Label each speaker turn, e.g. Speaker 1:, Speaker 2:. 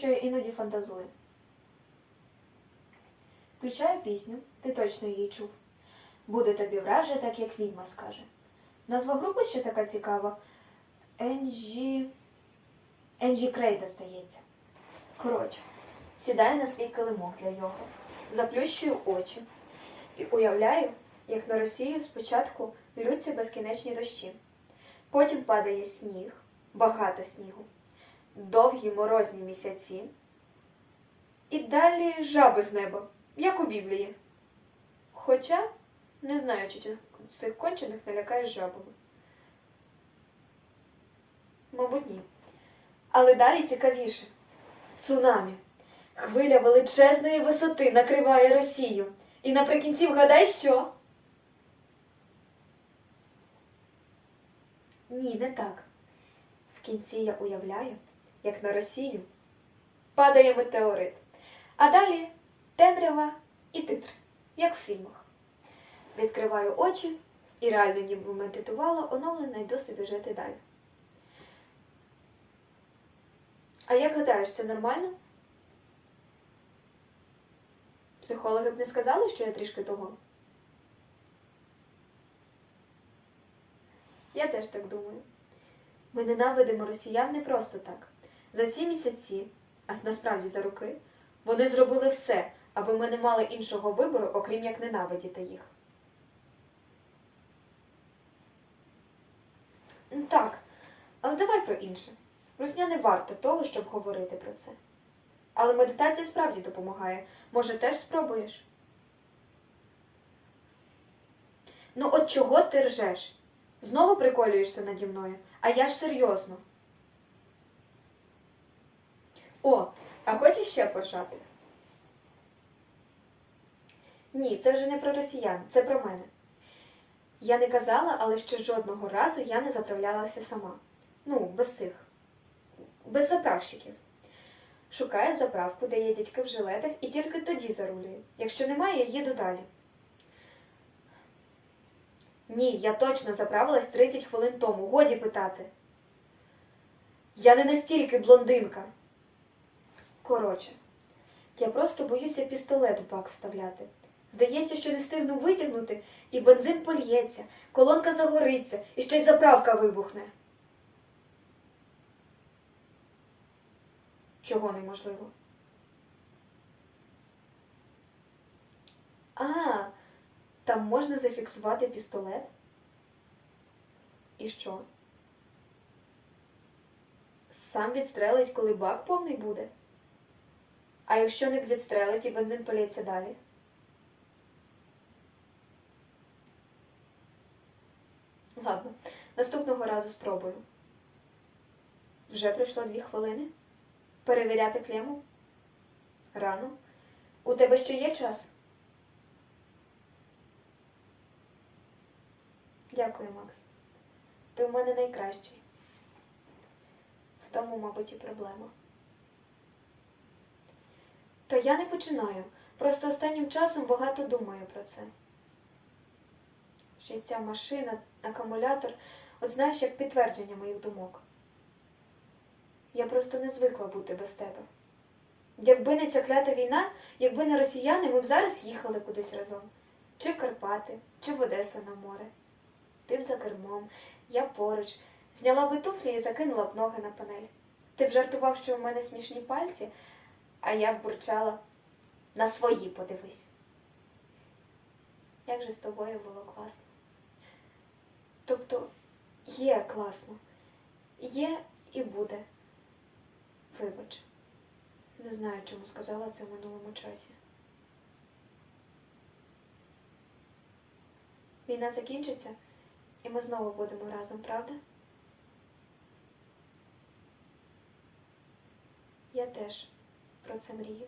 Speaker 1: що я іноді фантазую. Включаю пісню, ти точно її чув. Буде тобі враже, так як відьма скаже. Назва групи ще така цікава. Енджі. Енджі Крейда, здається. Коротше, сідаю на свій килимок для його, заплющую очі і уявляю, як на Росію спочатку лються безкінечні дощі. Потім падає сніг, багато снігу, довгі морозні місяці. І далі жаби з неба, як у Біблії. Хоча не знаю, чи цих- кончених не лякає жабами. Мабуть, ні. Але далі цікавіше. Цунамі. Хвиля величезної висоти накриває Росію. І наприкінці вгадай що? Ні, не так. В кінці я уявляю, як на Росію падає метеорит. А далі темрява і титр, як в фільмах. Відкриваю очі і реально ніби медитувала, оновлена йду собі жити далі. А як гадаєш, це нормально? Психологи б не сказали, що я трішки того. Я теж так думаю. Ми ненавидимо росіян не просто так. За ці місяці, а насправді за роки, вони зробили все, аби ми не мали іншого вибору, окрім як ненавидіти їх. Так, але давай про інше. Русня не варта того, щоб говорити про це. Але медитація справді допомагає. Може, теж спробуєш? Ну, от чого ти ржеш? Знову приколюєшся наді мною, а я ж серйозно. О, а хочеш ще поржати? Ні, це вже не про росіян, це про мене. Я не казала, але ще жодного разу я не заправлялася сама. Ну, без цих, без заправщиків. Шукаю заправку, де є дядьки в жилетах, і тільки тоді зарулюю. Якщо немає, я їду далі. Ні, я точно заправилась 30 хвилин тому. Годі питати. Я не настільки блондинка. Коротше, я просто боюся пістолет у бак вставляти. Здається, що не встигну витягнути, і бензин польється, колонка загориться, і ще й заправка вибухне. Чого неможливо? А, там можна зафіксувати пістолет? І що? Сам відстрелить, коли бак повний буде? А якщо не відстрелить і бензин полється далі? Ладно, наступного разу спробую. Вже пройшло дві хвилини. Перевіряти клему? Рано. У тебе ще є час? Дякую, Макс. Ти у мене найкращий. В тому, мабуть, і проблема. Та я не починаю. Просто останнім часом багато думаю про це. Ще ця машина, акумулятор, от знаєш, як підтвердження моїх думок. Я просто не звикла бути без тебе. Якби не ця клята війна, якби не росіяни, ми б зараз їхали кудись разом. Чи в Карпати, чи в Одесу на море. Ти б за кермом, я поруч, зняла би туфлі і закинула б ноги на панель. Ти б жартував, що в мене смішні пальці, а я бурчала на свої подивись. Як же з тобою було класно. Тобто є класно, є і буде. Вибач, не знаю, чому сказала це в минулому часі. Війна закінчиться, і ми знову будемо разом, правда? Я теж про це мрію.